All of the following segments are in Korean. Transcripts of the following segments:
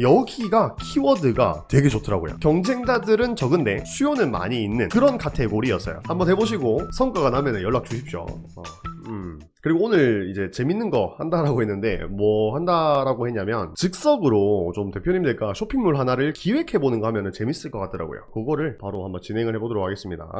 여기가 키워드가 되게 좋더라고요. 경쟁자들은 적은데 수요는 많이 있는 그런 카테고리였어요. 한번 해보시고 성과가 나면 연락 주십시오. 어, 음. 그리고 오늘 이제 재밌는 거 한다라고 했는데 뭐 한다라고 했냐면 즉석으로 좀 대표님들과 쇼핑몰 하나를 기획해보는 거 하면 재밌을 것 같더라고요. 그거를 바로 한번 진행을 해보도록 하겠습니다.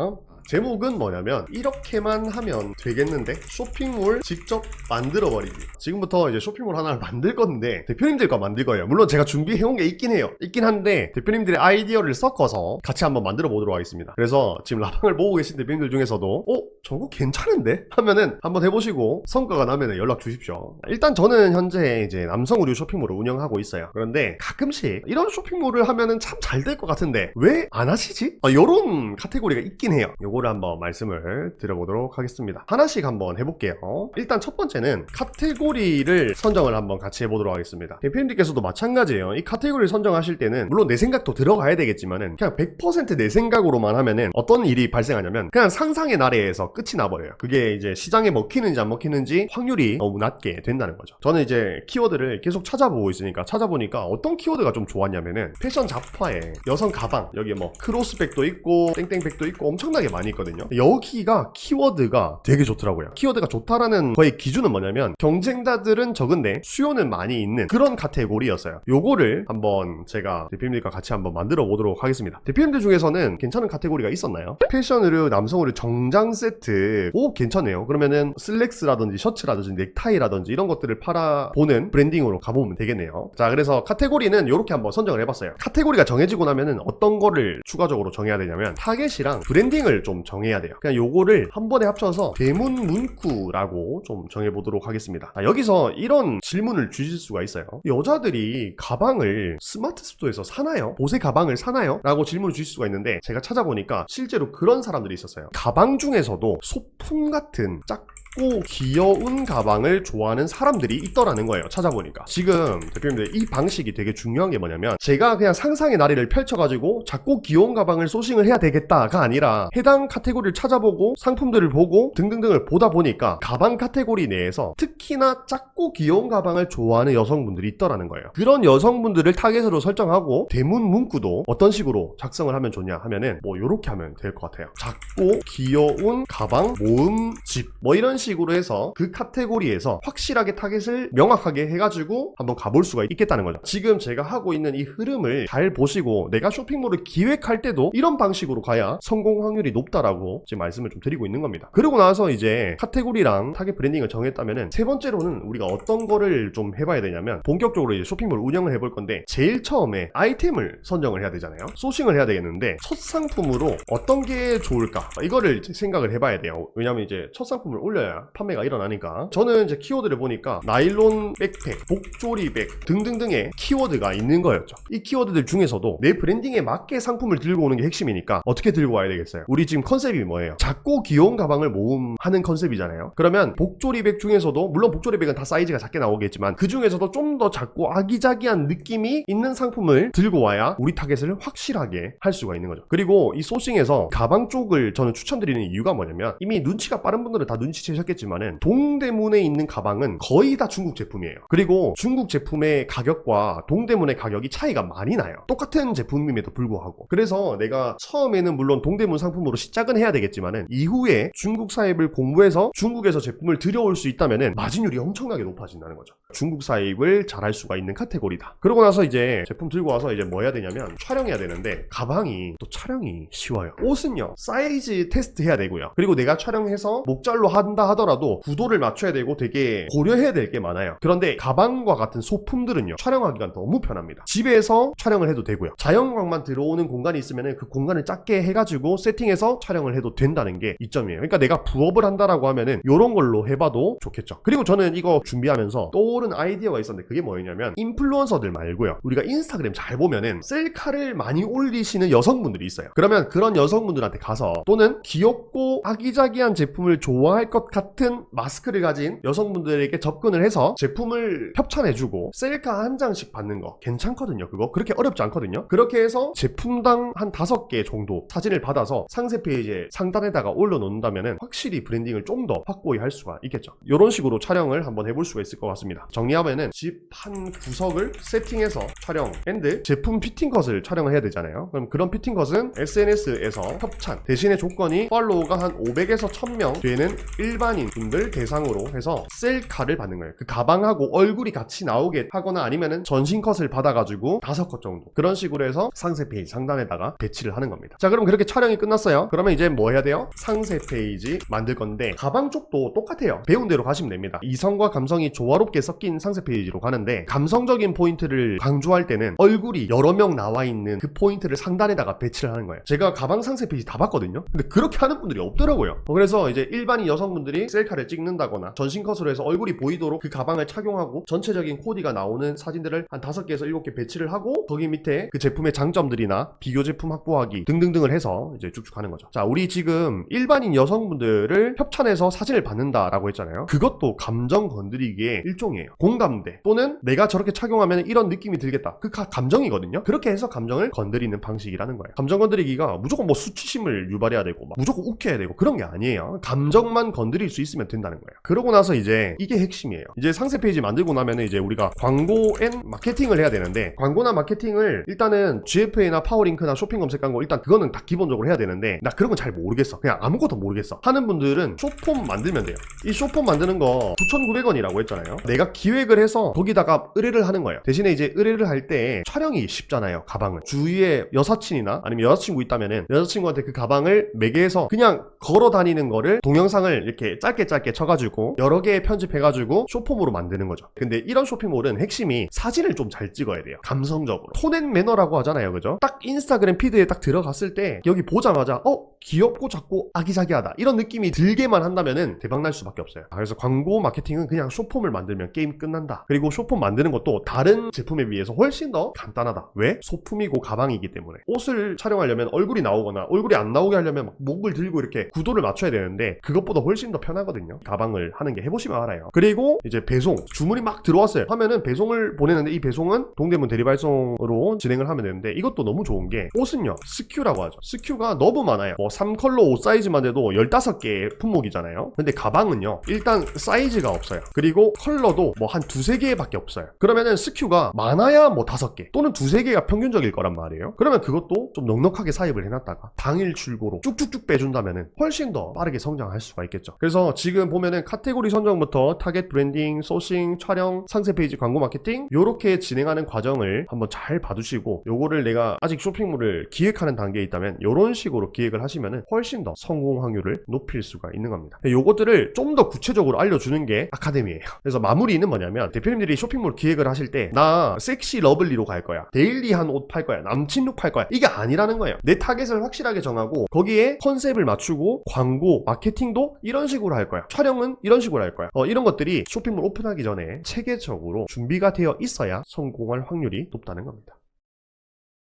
제목은 뭐냐면 이렇게만 하면 되겠는데 쇼핑몰 직접 만들어버리기. 지금부터 이제 쇼핑몰 하나를 만들 건데 대표님들과 만들 거예요. 물론 제가 준비해온 게 있긴 해요. 있긴 한데 대표님들의 아이디어를 섞어서 같이 한번 만들어 보도록 하겠습니다. 그래서 지금 라방을 보고 계신 대표님들 중에서도 어? 저거 괜찮은데? 하면은 한번 해보시고 성과가 나면 연락 주십시오. 일단 저는 현재 이제 남성 의류 쇼핑몰을 운영하고 있어요. 그런데 가끔씩 이런 쇼핑몰을 하면은 참 잘 될 것 같은데 왜 안 하시지? 아, 요런 카테고리가 있긴 해요. 요거를 한번 말씀을 드려보도록 하겠습니다. 하나씩 한번 해볼게요. 일단 첫 번째는 카테고리를 선정을 한번 같이 해보도록 하겠습니다. 대표님들께서도 마찬가지예요. 이 카테고리를 선정하실 때는 물론 내 생각도 들어가야 되겠지만은 그냥 100%내 생각으로만 하면은 어떤 일이 발생하냐면 그냥 상상의 나래에서 끝이 나버려요. 그게 이제 시장에 먹히는지 안 먹히는지 확률이 너무 낮게 된다는 거죠. 저는 이제 키워드를 계속 찾아보고 있으니까 찾아보니까 어떤 키워드가 좀 좋았냐면은 패션 잡화에 여성 가방 여기 뭐 크로스백도 있고 땡땡백도 있고 엄청나게 많이 있거든요. 여기가 키워드가 되게 좋더라고요. 키워드가 좋다라는 거의 기준은 뭐냐면 경쟁자들은 적은데 수요는 많이 있는 그런 카테고리였어요. 요거를 한번 제가 대표님들과 같이 한번 만들어 보도록 하겠습니다. 대표님들 중에서는 괜찮은 카테고리가 있었나요? 패션 의류, 남성 의류 정장 세트 오 괜찮네요. 그러면은 슬랙스 라든지 셔츠라든지 넥타이라든지 이런 것들을 팔아보는 브랜딩으로 가보면 되겠네요. 자 그래서 카테고리는 이렇게 한번 선정을 해봤어요. 카테고리가 정해지고 나면은 어떤 거를 추가적으로 정해야 되냐면 타겟이랑 브랜딩을 좀 정해야 돼요. 그냥 요거를 한 번에 합쳐서 대문 문구라고 좀 정해보도록 하겠습니다. 자, 여기서 이런 질문을 주실 수가 있어요. 여자들이 가방을 스마트 스토어에서 사나요? 보세 가방을 사나요? 라고 질문을 주실 수가 있는데 제가 찾아보니까 실제로 그런 사람들이 있었어요. 가방 중에서도 소품 같은 짝 작고 귀여운 가방을 좋아하는 사람들이 있더라는 거예요. 찾아보니까. 지금 대표님들 이 방식이 되게 중요한 게 뭐냐면 제가 그냥 상상의 나래를 펼쳐가지고 작고 귀여운 가방을 소싱을 해야 되겠다가 아니라 해당 카테고리를 찾아보고 상품들을 보고 등등등을 보다 보니까 가방 카테고리 내에서 특히나 작고 귀여운 가방을 좋아하는 여성분들이 있더라는 거예요. 그런 여성분들을 타겟으로 설정하고 대문 문구도 어떤 식으로 작성을 하면 좋냐 하면은 뭐 요렇게 하면 될 것 같아요. 작고 귀여운 가방 모음집 뭐 이런 식으로 해서 그 카테고리에서 확실하게 타겟을 명확하게 해가지고 한번 가볼 수가 있겠다는 거죠. 지금 제가 하고 있는 이 흐름을 잘 보시고 내가 쇼핑몰을 기획할 때도 이런 방식으로 가야 성공 확률이 높다라고 지금 말씀을 좀 드리고 있는 겁니다. 그러고 나서 이제 카테고리랑 타겟 브랜딩을 정했다면은 세 번째로는 우리가 어떤 거를 좀 해봐야 되냐면 본격적으로 이제 쇼핑몰 운영을 해볼 건데 제일 처음에 아이템을 선정을 해야 되잖아요. 소싱을 해야 되겠는데 첫 상품으로 어떤 게 좋을까 이거를 생각을 해봐야 돼요. 왜냐면 이제 첫 상품을 올려야 판매가 일어나니까 저는 이제 키워드를 보니까 나일론 백팩, 복조리백 등등등의 키워드가 있는 거였죠. 이 키워드들 중에서도 내 브랜딩에 맞게 상품을 들고 오는 게 핵심이니까 어떻게 들고 와야 되겠어요? 우리 지금 컨셉이 뭐예요? 작고 귀여운 가방을 모음하는 컨셉이잖아요. 그러면 복조리백 중에서도 물론 복조리백은 다 사이즈가 작게 나오겠지만 그 중에서도 좀 더 작고 아기자기한 느낌이 있는 상품을 들고 와야 우리 타겟을 확실하게 할 수가 있는 거죠. 그리고 이 소싱에서 가방 쪽을 저는 추천드리는 이유가 뭐냐면 이미 눈치가 빠른 분들은 다 눈치채 셨겠지만은 동대문에 있는 가방은 거의 다 중국 제품이에요. 그리고 중국 제품의 가격과 동대문의 가격이 차이가 많이 나요. 똑같은 제품임에도 불구하고. 그래서 내가 처음에는 물론 동대문 상품으로 시작은 해야 되겠지만은 이후에 중국 사입을 공부해서 중국에서 제품을 들여올 수 있다면은 마진율이 엄청나게 높아진다는 거죠. 중국 사입을 잘할 수가 있는 카테고리다. 그러고 나서 이제 제품 들고 와서 이제 뭐 해야 되냐면 촬영해야 되는데 가방이 또 촬영이 쉬워요. 옷은요 사이즈 테스트 해야 되고요. 그리고 내가 촬영해서 목잘로 하더라도 구도를 맞춰야 되고 되게 고려해야 될 게 많아요. 그런데 가방과 같은 소품들은요 촬영하기가 너무 편합니다. 집에서 촬영을 해도 되고요. 자연광만 들어오는 공간이 있으면 그 공간을 작게 해가지고 세팅해서 촬영을 해도 된다는 게 이점이에요. 그러니까 내가 부업을 한다라고 하면은 이런 걸로 해봐도 좋겠죠. 그리고 저는 이거 준비하면서 떠오른 아이디어가 있었는데 그게 뭐였냐면 인플루언서들 말고요. 우리가 인스타그램 잘 보면은 셀카를 많이 올리시는 여성분들이 있어요. 그러면 그런 여성분들한테 가서 또는 귀엽고 아기자기한 제품을 좋아할 것 같은 마스크를 가진 여성분들에게 접근을 해서 제품을 협찬해주고 셀카 한 장씩 받는 거 괜찮거든요. 그거 그렇게 어렵지 않거든요. 그렇게 해서 제품당 한 다섯 개 정도 사진을 받아서 상세 페이지에 상단에다가 올려놓는다면 확실히 브랜딩을 좀 더 확고히 할 수가 있겠죠. 이런 식으로 촬영을 한번 해볼 수가 있을 것 같습니다. 정리하면은 집 한 구석을 세팅해서 촬영 앤드 제품 피팅 컷을 촬영을 해야 되잖아요. 그럼 그런 피팅 컷은 SNS에서 협찬 대신에 조건이 팔로우가 한 500에서 1000명 되는 일반 인 분들 대상으로 해서 셀카를 받는 거예요. 그 가방하고 얼굴이 같이 나오게 하거나 아니면은 전신 컷을 받아가지고 다섯 컷 정도 그런 식으로 해서 상세 페이지 상단에다가 배치를 하는 겁니다. 자 그럼 그렇게 촬영이 끝났어요. 그러면 이제 뭐 해야 돼요? 상세 페이지 만들 건데 가방 쪽도 똑같아요. 배운 대로 가시면 됩니다. 이성과 감성이 조화롭게 섞인 상세 페이지로 가는데 감성적인 포인트를 강조할 때는 얼굴이 여러 명 나와 있는 그 포인트를 상단에다가 배치를 하는 거예요. 제가 가방 상세 페이지 다 봤거든요. 근데 그렇게 하는 분들이 없더라고요. 어, 그래서 이제 일반인 여성분들이 셀카를 찍는다거나 전신 컷으로 해서 얼굴이 보이도록 그 가방을 착용하고 전체적인 코디가 나오는 사진들을 한 5개에서 7개 배치를 하고 거기 밑에 그 제품의 장점들이나 비교 제품 확보하기 등등등을 해서 이제 쭉쭉 하는 거죠. 자, 우리 지금 일반인 여성분들을 협찬해서 사진을 받는다라고 했잖아요. 그것도 감정 건드리기의 일종이에요. 공감대 또는 내가 저렇게 착용하면 이런 느낌이 들겠다. 그 가- 감정이거든요. 그렇게 해서 감정을 건드리는 방식이라는 거예요. 감정 건드리기가 무조건 뭐 수치심을 유발해야 되고 막 무조건 웃겨야 되고 그런 게 아니에요. 감정만 건드 릴 수 있으면 된다는 거예요. 그러고 나서 이제 이게 핵심이에요. 이제 상세 페이지 만들고 나면은 이제 우리가 광고 앤 마케팅을 해야 되는데 광고나 마케팅을 일단은 GFA나 파워링크나 쇼핑 검색 광고 일단 그거는 다 기본적으로 해야 되는데 나 그런 건 잘 모르겠어. 그냥 아무것도 모르겠어. 하는 분들은 쇼폼 만들면 돼요. 이 쇼폼 만드는 거 9,900원이라고 했잖아요. 내가 기획을 해서 거기다가 의뢰를 하는 거예요. 대신에 이제 의뢰를 할 때 촬영이 쉽잖아요. 가방은. 주위에 여사친이나 아니면 여자친구 있다면은 여자친구한테 그 가방을 매개해서 그냥 걸어 다니는 거를 동영상을 이렇게 짧게 짧게 쳐가지고 여러 개 편집해가지고 쇼폼으로 만드는 거죠. 근데 이런 쇼핑몰은 핵심이 사진을 좀 잘 찍어야 돼요. 감성적으로. 톤앤 매너라고 하잖아요. 그죠? 딱 인스타그램 피드에 딱 들어갔을 때 여기 보자마자 어? 귀엽고 작고 아기자기하다. 이런 느낌이 들게만 한다면은 대박날 수밖에 없어요. 아, 그래서 광고 마케팅은 그냥 쇼폼을 만들면 게임 끝난다. 그리고 쇼폼 만드는 것도 다른 제품에 비해서 훨씬 더 간단하다. 왜? 소품이고 가방이기 때문에. 옷을 촬영하려면 얼굴이 나오거나 얼굴이 안 나오게 하려면 막 목을 들고 이렇게 구도를 맞춰야 되는데 그것보다 훨씬 더 편하거든요. 가방을 하는 게 해보시면 알아요. 그리고 이제 배송. 주문이 막 들어왔어요. 하면은 배송을 보내는데 이 배송은 동대문 대리발송으로 진행을 하면 되는데 이것도 너무 좋은 게 옷은요. 스큐라고 하죠. 스큐가 너무 많아요. 뭐 3컬러 옷 사이즈만 돼도 15개 품목이잖아요. 근데 가방은요. 일단 사이즈가 없어요. 그리고 컬러도 뭐 한 두세 개밖에 없어요. 그러면은 스큐가 많아야 뭐 다섯 개 또는 두세 개가 평균적일 거란 말이에요. 그러면 그것도 좀 넉넉하게 사입을 해놨다가 당일 출고로 쭉쭉쭉 빼준다면은 훨씬 더 빠르게 성장할 수가 있겠죠. 그래서 지금 보면은 카테고리 선정부터 타겟 브랜딩, 소싱, 촬영, 상세 페이지 광고 마케팅 요렇게 진행하는 과정을 한번 잘 봐두시고 요거를 내가 아직 쇼핑몰을 기획하는 단계에 있다면 요런 식으로 기획을 하시면은 훨씬 더 성공 확률을 높일 수가 있는 겁니다. 요것들을 좀 더 구체적으로 알려주는 게 아카데미예요. 그래서 마무리는 뭐냐면 대표님들이 쇼핑몰 기획을 하실 때 나 섹시 러블리로 갈 거야. 데일리한 옷 팔 거야. 남친룩 팔 거야. 이게 아니라는 거예요. 내 타겟을 확실하게 정하고 거기에 컨셉을 맞추고 광고, 마케팅도 이런 식으로 할 거야. 촬영은 이런 식으로 할 거야. 어, 이런 것들이 쇼핑몰 오픈하기 전에 체계적으로 준비가 되어 있어야 성공할 확률이 높다는 겁니다.